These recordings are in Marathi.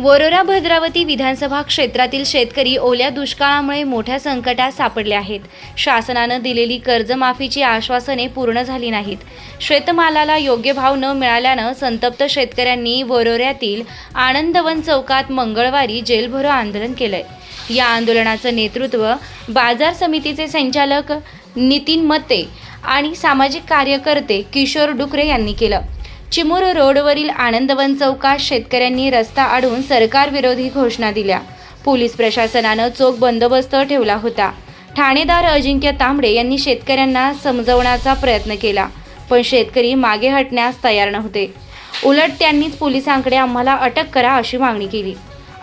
वरोरा भद्रावती विधानसभा क्षेत्रातील शेतकरी ओल्या दुष्काळामुळे मोठ्या संकटात सापडले आहेत. शासनानं दिलेली कर्जमाफीची आश्वासने पूर्ण झाली नाहीत. शेतमालाला योग्य भाव न मिळाल्यानं संतप्त शेतकऱ्यांनी वरोऱ्यातील आनंदवन चौकात मंगळवारी जेलभरो आंदोलन केलंय. या आंदोलनाचं नेतृत्व बाजार समितीचे संचालक नितीन मत्ते आणि सामाजिक कार्यकर्ते किशोर डुकरे यांनी केलं. चिमूर रोडवरील आनंदवन चौकात शेतकऱ्यांनी रस्ता अडवून सरकारविरोधी घोषणा दिल्या. पोलीस प्रशासनानं चोख बंदोबस्त ठेवला होता. ठाणेदार अजिंक्य तांबडे यांनी शेतकऱ्यांना समजवण्याचा प्रयत्न केला पण शेतकरी मागे हटण्यास तयार नव्हते. उलट त्यांनीच पोलिसांकडे आम्हाला अटक करा अशी मागणी केली.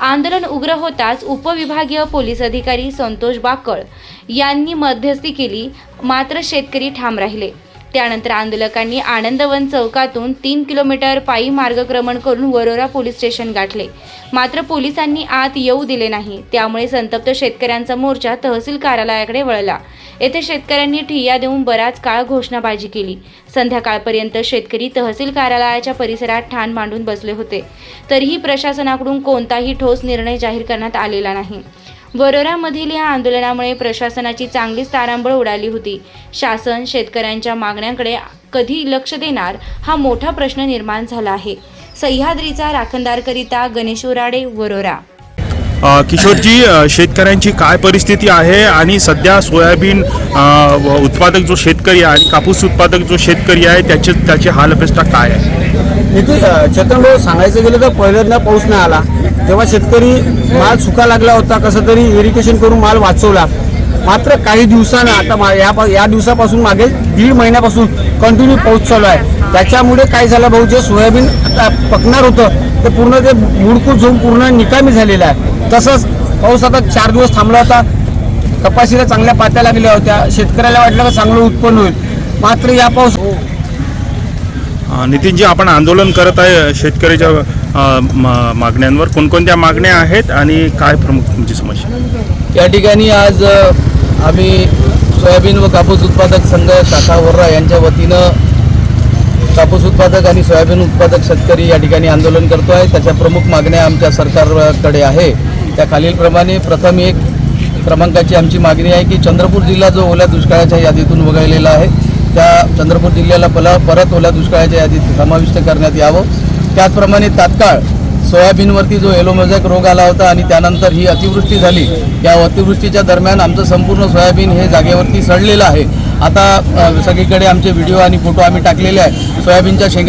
आंदोलन उग्र होताच उपविभागीय पोलीस अधिकारी संतोष बाकळ यांनी मध्यस्थी केली मात्र शेतकरी ठाम राहिले. त्यानंतर आंदोलकांनी आनंदवन चौकातून तीन किलोमीटर पायी मार्गक्रमण करून वरोरा पोलीस स्टेशन गाठले. मात्र पोलिसांनी आत येऊ दिले नाही. त्यामुळे संतप्त शेतकऱ्यांचा मोर्चा तहसील कार्यालयाकडे वळला. येथे शेतकऱ्यांनी ठिय्या देऊन बराच काळ घोषणाबाजी केली. संध्याकाळपर्यंत शेतकरी तहसील कार्यालयाच्या परिसरात ठाण मांडून बसले होते. तरीही प्रशासनाकडून कोणताही ठोस निर्णय जाहीर करण्यात आलेला नाही. वरोरामधील या आंदोलनामुळे प्रशासनाची चांगलीच तारांबळ उडाली होती. शासन शेतकऱ्यांच्या मागण्यांकडे कधी लक्ष देणार हा मोठा प्रश्न निर्माण झाला आहे. सह्याद्रीचा राखणदारकरिता गणेश उराडे वरोरा किशोरजी शेतकऱ्यांची काय परिस्थिती आहे आणि सध्या सोयाबीन व उत्पादक जो शेतकरी आहे आणि कापूस उत्पादक जो शेतकरी आहे त्याचे त्याची हालअपेष्टा काय आहे? नितीन चेतन सांगायचं गेलं तर पहिल्यांदा पाऊस नाही आला. तेव्हा शेतकरी माल सुका लागला होता कसं तरी इरिगेशन करून माल वाचवला. मात्र काही दिवसानं आता मा- या पा- या दिवसापासून मागे दीड महिन्यापासून कंटिन्यू पाऊस चालू आहे. त्याच्यामुळे काय झालं भाऊ जे सोयाबीन आता पकणार होतं ते पूर्ण ते मुडकू होऊन पूर्ण निकामी झालेलं आहे. तसंच पाऊस आता चार दिवस थांबला होता. कपाशीला चांगल्या पात्या लागल्या होत्या. शेतकऱ्याला वाटलं का चांगलं उत्पन्न होईल. मात्र या पाऊस नितीनजी आपण आंदोलन करत आहे शेतकऱ्याच्या अ, म- मागण्यांवर. कोणकोणत्या मागण्या आहेत आणि काय प्रमुख तुमची समस्या? या ठिकाणी आज अ, आम्ही सोयाबीन व कापूस उत्पादक संघ शाखा वर्रा यांच्या वतीनं कापूस उत्पादक आणि सोयाबीन उत्पादक शेतकरी या ठिकाणी आंदोलन करतो आहे. त्याच्या प्रमुख मागण्या आमच्या सरकारकडे आहे. त्या खालीलप्रमाणे प्रथम एक क्रमांकाची आमची मागणी आहे की चंद्रपूर जिल्हा जो ओल्या दुष्काळाच्या यादीतून वगळलेला आहे त्या चंद्रपूर जिल्ह्याला पला परत ओल्या दुष्काळाच्या यादीत समाविष्ट करण्यात यावं. त्याचप्रमाणे तात्काळ सोयाबीनवरती जो एलोमोझॅक रोग आला होता आणि त्यानंतर ही अतिवृष्टी झाली या अतिवृष्टीच्या दरम्यान आमचं संपूर्ण सोयाबीन हे जागेवरती सडलेलं आहे. आता सगळीकडे आमचे व्हिडिओ आणि फोटो आम्ही टाकलेले आहे. सोयाबीनच्या शेंगा